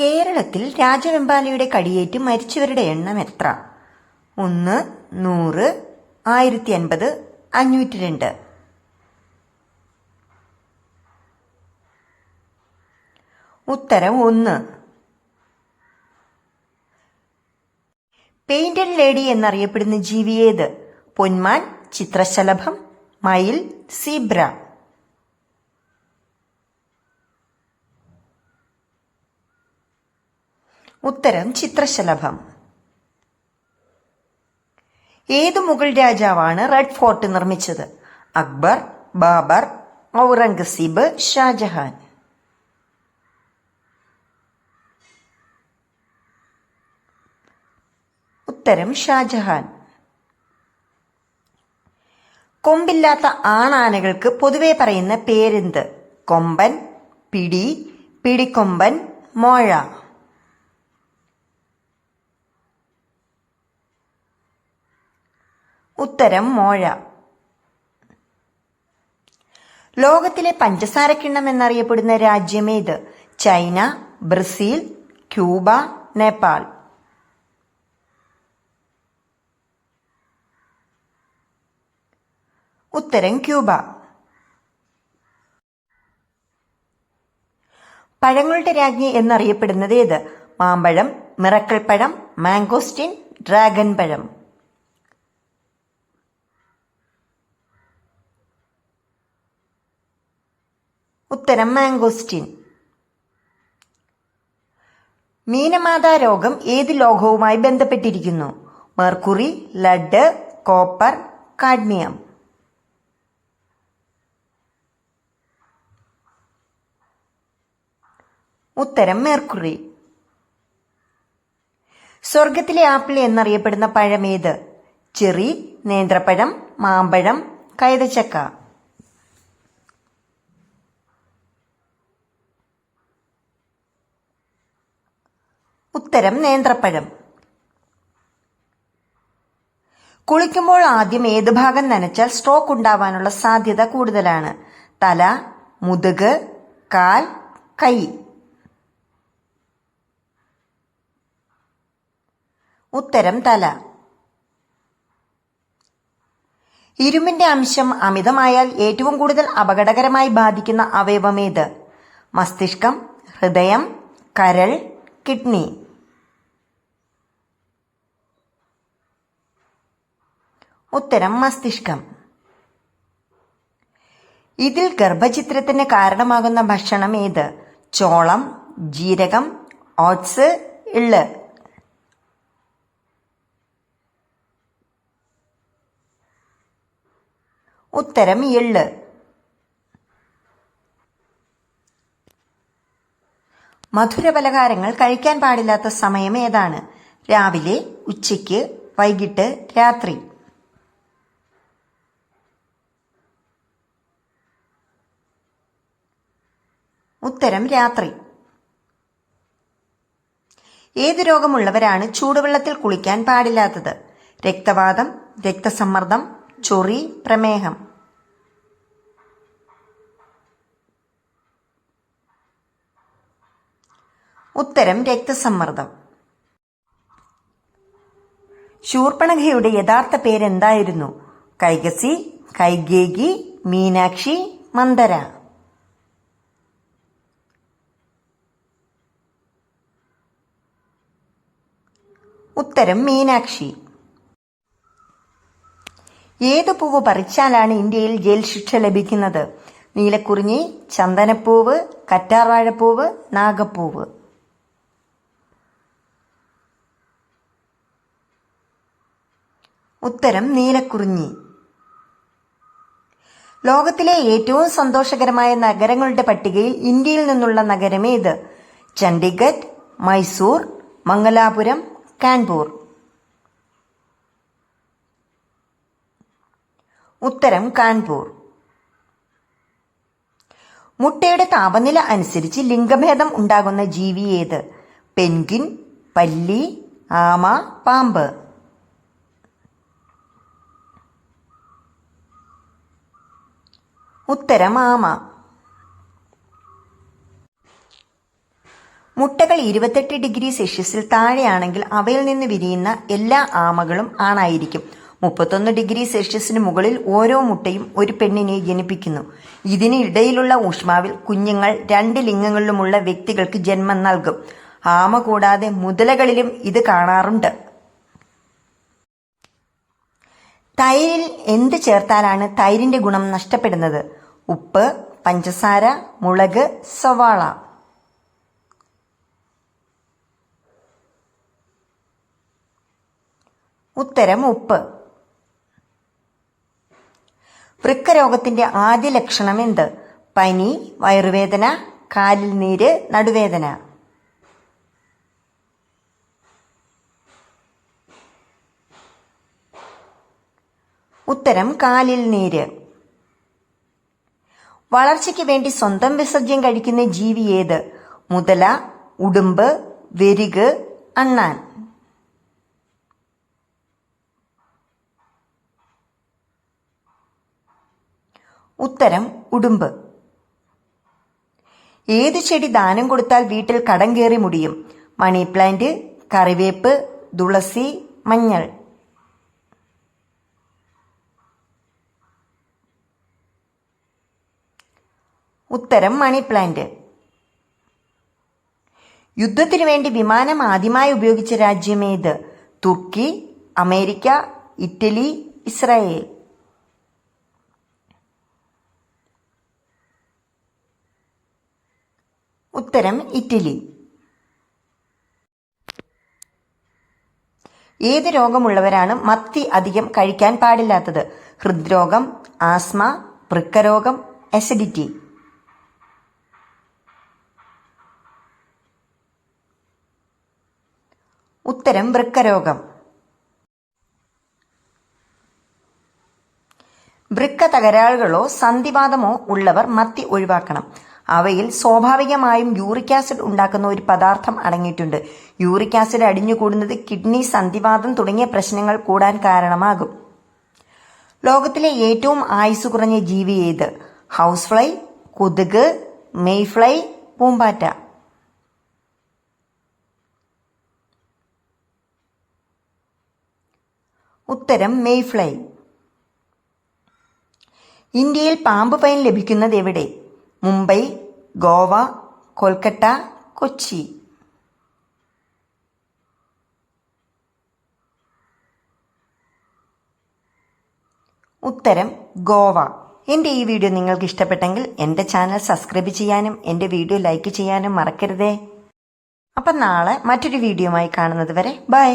കേരളത്തിൽ രാജവെമ്പാലയുടെ കടിയേറ്റ് മരിച്ചവരുടെ എണ്ണം എത്ര? ഒന്ന് നൂറ് ആയിരത്തി അൻപത് അഞ്ഞൂറ്റി രണ്ട് ഉത്തരം ഒന്ന്. പെയിന്റഡ് ലേഡി എന്നറിയപ്പെടുന്ന ജീവിയേത് പൊന്മാൻ ചിത്രശലഭം മയിൽ സീബ്ര. ഉത്തരം ചിത്രശലഭം. ഏത് മുഗൾ രാജാവാണ് റെഡ് ഫോർട്ട് നിർമ്മിച്ചത്? അക്ബർ ബാബർ ഔറംഗസീബ് ഷാജഹാൻ. ഉത്തരം ഷാജഹാൻ. കൊമ്പില്ലാത്ത ആണാനകൾക്ക് പൊതുവെ പറയുന്ന പേരെന്ത്? കൊമ്പൻ പിടി പിടിക്കൊമ്പൻ മോഴ. ഉത്തരം മോഴ. ലോകത്തിലെ പഞ്ചസാരക്കിണ്ണം എന്നറിയപ്പെടുന്ന രാജ്യമേത് ചൈന ബ്രസീൽ ക്യൂബ നേപ്പാൾ. ഉത്തരം ക്യൂബ. പഴങ്ങളുടെ രാജ്ഞി എന്നറിയപ്പെടുന്നത് ഏത്? മാമ്പഴം മിറക്കിൾ പഴം മാംഗോസ്റ്റിൻ ഡ്രാഗൺ പഴം. ഉത്തരം മാംഗോസ്റ്റിൻ. മീനമാതാ രോഗം ഏത് ലോഹവുമായി ബന്ധപ്പെട്ടിരിക്കുന്നു? Mercury lead copper cadmium. ഉത്തരം മെർക്കുറി. സ്വർഗത്തിലെ ആപ്പിൾ എന്നറിയപ്പെടുന്ന പഴമേത് ചെറി നേന്ത്രപ്പഴം മാമ്പഴം കൈതച്ചക്ക ഉത്തരം നേന്ത്രപ്പഴം. കുളിക്കുമ്പോൾ ആദ്യം ഏത് ഭാഗം നനച്ചാൽ സ്ട്രോക്ക് ഉണ്ടാവാനുള്ള സാധ്യത കൂടുതലാണ്? തല മുതുക് കാൽ കൈ. ഉത്തരം തല. ഇരുമ്പിന്റെ അംശം അമിതമായാൽ ഏറ്റവും കൂടുതൽ അപകടകരമായി ബാധിക്കുന്ന അവയവമേത് മസ്തിഷ്കം ഹൃദയം കരൾ കിഡ്നി. ഉത്തരം മസ്തിഷ്കം. ഇതിൽ ഗർഭചിത്രത്തിന് കാരണമാകുന്ന ഭക്ഷണം ഏത്? ചോളം ജീരകം ഓട്സ് ഇൾ. ഉത്തരം എള്ള് മധുരപലഹാരങ്ങൾ കഴിക്കാൻ പാടില്ലാത്ത സമയം ഏതാണ്? രാവിലെ ഉച്ചയ്ക്ക് വൈകിട്ട് രാത്രി. ഉത്തരം രാത്രി. ഏത് രോഗമുള്ളവരാണ് ചൂടുവെള്ളത്തിൽ കുളിക്കാൻ പാടില്ലാത്തത്? രക്തവാദം രക്തസമ്മർദ്ദം ചൊറി പ്രമേഹം. ഉത്തരം രക്തസമ്മർദ്ദം. ശൂർപ്പണഖയുടെ യഥാർത്ഥ പേരെന്തായിരുന്നു? കൈകസി കൈകേകി മീനാക്ഷി മന്ദര. ഉത്തരം മീനാക്ഷി. ഏത് പൂവ് പറിച്ചാലാണ് ഇന്ത്യയിൽ ജയിൽ ശിക്ഷ ലഭിക്കുന്നത്? നീലക്കുറിഞ്ഞി ചന്ദനപ്പൂവ് കറ്റാർവാഴപ്പൂവ് നാഗപ്പൂവ്. ഉത്തരം നീലക്കുറിഞ്ഞി. ലോകത്തിലെ ഏറ്റവും സന്തോഷകരമായ നഗരങ്ങളുടെ പട്ടികയിൽ ഇന്ത്യയിൽ നിന്നുള്ള നഗരമേത്? ചണ്ഡീഗഡ് മൈസൂർ മംഗലാപുരം കാൺപൂർ ഉത്തരം കാൺപൂർ മുട്ടയുടെ താപനില അനുസരിച്ച് ലിംഗഭേദം ഉണ്ടാകുന്ന ജീവി ഏത്? പെൻഗിൻ പല്ലി ആമ പാമ്പ്. ഉത്തരം ആമ. മുട്ടകൾ ഇരുപത്തെട്ട് ഡിഗ്രി സെൽഷ്യസിൽ താഴെയാണെങ്കിൽ അവയിൽ നിന്ന് വിരിയുന്ന എല്ലാ ആമകളും ആണായിരിക്കും. മുപ്പത്തൊന്ന് ഡിഗ്രി സെൽഷ്യസിന് മുകളിൽ ഓരോ മുട്ടയും ഒരു പെണ്ണിനെ ജനിപ്പിക്കുന്നു. ഇതിന് ഇടയിലുള്ള ഊഷ്മാവിൽ കുഞ്ഞുങ്ങൾ രണ്ട് ലിംഗങ്ങളിലുമുള്ള വ്യക്തികൾക്ക് ജന്മം നൽകും. ആമ കൂടാതെ മുതലകളിലും ഇത് കാണാറുണ്ട്. തൈരിൽ എന്ത് ചേർത്താലാണ് തൈരിന്റെ ഗുണം നഷ്ടപ്പെടുന്നത്? ഉപ്പ് പഞ്ചസാര മുളക് സവാള. ഉത്തരം ഉപ്പ്. വൃക്കരോഗത്തിന്റെ ആദ്യ ലക്ഷണം എന്ത്? പനി വയറുവേദന കാലിൽ നീര് നടുവേദന. ഉത്തരം കാലിൽ നീര്. വളർച്ചയ്ക്ക് വേണ്ടി സ്വന്തം വിസർജ്യം കഴിക്കുന്ന ജീവി ഏത്? മുതല ഉടുമ്പ് വെരുക് അണ്ണാൻ. ഉത്തരം ഉടുമ്പ്. ഏത് ചെടി ദാനം കൊടുത്താൽ വീട്ടിൽ കടം കയറി മുടിയും? മണി പ്ലാന്റ് കറിവേപ്പ് തുളസി മഞ്ഞൾ. ഉത്തരം മണി പ്ലാന്റ്. യുദ്ധത്തിനു വേണ്ടി വിമാനം ആദ്യമായി ഉപയോഗിച്ച രാജ്യമേത്? Turkey America Italy Israel. ഉത്തരം ഇറ്റലി. ഏത് രോഗമുള്ളവരാണ് മത്തി അധികം കഴിക്കാൻ പാടില്ലാത്തത്? ഹൃദ്രോഗം ആസ്മ വൃക്കരോഗം അസിഡിറ്റി ഉത്തരം വൃക്കരോഗം. വൃക്ക തകരാറുകളോ സന്ധിവാതമോ ഉള്ളവർ മത്തി ഒഴിവാക്കണം. അവയിൽ സ്വാഭാവികമായും യൂറിക് ആസിഡ് ഉണ്ടാക്കുന്ന ഒരു പദാർത്ഥം അടങ്ങിയിട്ടുണ്ട്. യൂറിക് ആസിഡ് അടിഞ്ഞുകൂടുന്നത് കിഡ്നി സന്ധിവാദം തുടങ്ങിയ പ്രശ്നങ്ങൾ കൂടാൻ കാരണമാകും. ലോകത്തിലെ ഏറ്റവും ആയുസ് കുറഞ്ഞ ജീവി ഏത്? ഹൗസ് ഫ്ലൈ കൊതുക് മെയ് ഫ്ലൈ പൂമ്പാറ്റ. ഉത്തരം മെയ് ഫ്ലൈ ഇന്ത്യയിൽ പാമ്പ് പൈൻ ലഭിക്കുന്നത് എവിടെ? മുംബൈ ഗോവ കൊൽക്കട്ട കൊച്ചി. ഉത്തരം ഗോവ. എന്റെ ഈ വീഡിയോ നിങ്ങൾക്ക് ഇഷ്ടപ്പെട്ടെങ്കിൽ എന്റെ ചാനൽ സബ്സ്ക്രൈബ് ചെയ്യാനും എന്റെ വീഡിയോ ലൈക്ക് ചെയ്യാനും മറക്കരുതേ. അപ്പം നാളെ മറ്റൊരു വീഡിയോയുമായി കാണുന്നത് വരെ ബൈ.